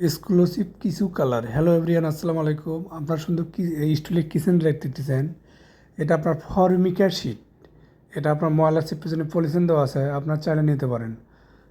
Exclusive কিছু colour hello everyone আসসালামু আলাইকুম। আপনার সুন্দর কি স্টুলের কিচেন দেখতে দিতেছেন এটা আপনার ফর্মিকার শিট এটা আপনার ময়লা শিট পিছনে পলিথিন দেওয়া আছে, আপনার চাইলে নিতে পারেন।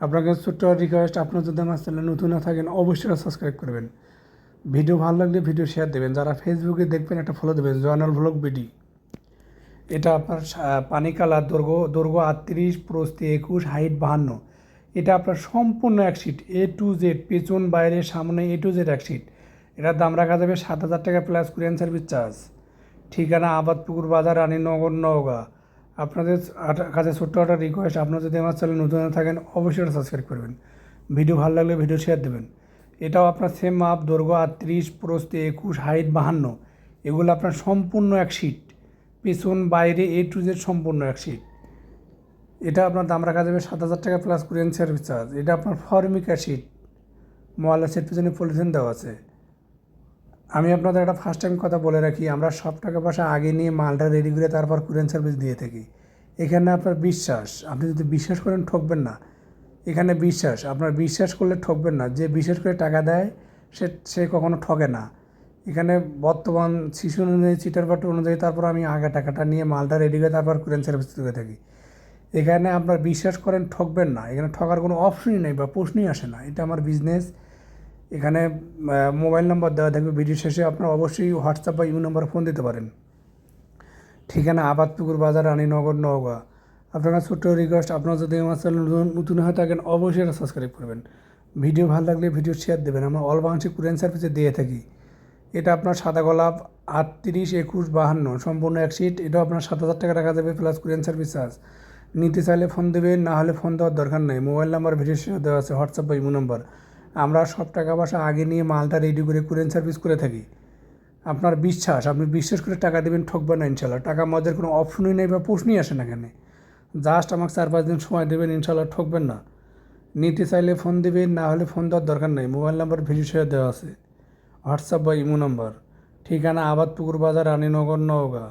আপনার কাছে ছোট্ট রিকোয়েস্ট আপনার যদি আমার চ্যানেলে নতুন না থাকেন, অবশ্যই সাবস্ক্রাইব করবেন। ভিডিও ভালো লাগলে ভিডিও শেয়ার দেবেন। যারা ফেসবুকে দেখবেন, একটা ফলো দেবেন। জয়নাল ভ্লগ বিডি এটা আপনার পানি কালার দৈর্ঘ্য দৈর্ঘ্য আটত্রিশ প্রস্তি একুশ হাইট বাহান্ন। এটা আপনার সম্পূর্ণ এক সিট এ টু জেড পেছন, বাইরে, সামনে এ টু জেড এক সিট এটার দাম রাখা যাবে সাত হাজার টাকা প্লাস কুরিয়ান সার্ভিস চার্জ ঠিকানা আবাদপুকুর বাজার, রানীনগর, নওগাঁ। আপনাদের কাছে ছোট্ট একটা রিকোয়েস্ট আপনারা যদি আমার চ্যানেল নতুন থাকেন, অবশ্যই সাবস্ক্রাইব করবেন। ভিডিও ভালো লাগলে ভিডিও শেয়ার দেবেন। এটাও আপনার সেম মাপ দৈর্ঘ্য আটত্রিশ প্রস্তে একুশ হাইট বাহান্ন। এগুলো আপনার সম্পূর্ণ এক সিট পেছন, বাইরে এ টু জেড সম্পূর্ণ এক সিট এটা আপনার দাম রাখা যাবে সাত হাজার টাকা প্লাস কুরিয়ান সার্ভিস চার্জ এটা আপনার ফর্মিকা সিট ময়লা সেট পিছনে পলিথিন দেওয়া আছে। আমি আপনাদের একটা ফার্স্ট টাইম কথা বলে রাখি, আমরা সব টাকা পয়সা আগে নিয়ে মালটা রেডি করে তারপর কুরিয়ান সার্ভিস দিয়ে থাকি। এখানে আপনার বিশ্বাস, আপনি যদি বিশ্বাস করেন ঠকবেন না। এখানে বিশ্বাস, আপনার বিশ্বাস করলে ঠকবেন না। যে বিশ্বাস করে টাকা দেয়, সে সে কখনো ঠকে না। এখানে বর্তমান শিশু অনুযায়ী চিটার বাটু অনুযায়ী তারপর আমি আগে টাকাটা নিয়ে মালটা রেডি করে তারপর কুরিয়ান সার্ভিস দিয়ে থাকি। এখানে আপনার বিশ্বাস করেন, ঠকবেন না। এখানে ঠকার কোনো অপশনই নেই বা প্রশ্নই আসে না। এটা আমার বিজনেস এখানে মোবাইল নাম্বার দেওয়া থাকবে। ভিডিও শেষে আপনার অবশ্যই হোয়াটসঅ্যাপ বা ইউ নাম্বার ফোন দিতে পারেন। ঠিকানা আবাদপুকুর বাজার, রানীনগর, নওগাঁ। আপনার ছোট্ট রিকোয়েস্ট আপনারা যদি আমার চ্যানেল নতুন- হয়ে থাকেন, অবশ্যই এটা সাবস্ক্রাইব করবেন। ভিডিও ভালো লাগলে ভিডিও শেয়ার দেবেন। আমরা অল বাংলাদেশে কুরিয়ান সার্ভিসে দিয়ে থাকি। এটা আপনার সাদা গোলাপ আটত্রিশ একুশ বাহান্ন। সম্পূর্ণ এক সিট এটাও আপনার সাত হাজার টাকা রাখা যাবে প্লাস কুরিয়ান সার্ভিস চার্জ নিতে চাইলে ফোন দেবেন না হলে ফোন দেওয়ার দরকার নেই। মোবাইল নাম্বার ভিডিও শেয়ার দেওয়া আছে হোয়াটসঅ্যাপ বা ইমো নাম্বার আমরা সব টাকা পয়সা আগে নিয়ে মালটা রেডি করে কুরিয়ান সার্ভিস করে থাকি। আপনার বিশ্বাস, আপনি বিশ্বাস করে টাকা দেবেন ঠকবেন না ইনশাল্লাহ। টাকা মজার কোনো অপশনই নেই বা প্রশ্নই আসে না এখানে জাস্ট আমাকে চার পাঁচ দিন সময় দেবেন, ইনশাল্লাহ ঠকবেন না। নিতে চাইলে ফোন দেবেন না হলে ফোন দেওয়ার দরকার নেই। মোবাইল নাম্বার ভিডিও শেয়ার দেওয়া আছে। হোয়াটসঅ্যাপ বা ইমো নাম্বার ঠিকানা আবাদপুকুর বাজার, রানীনগর, নওগাঁ।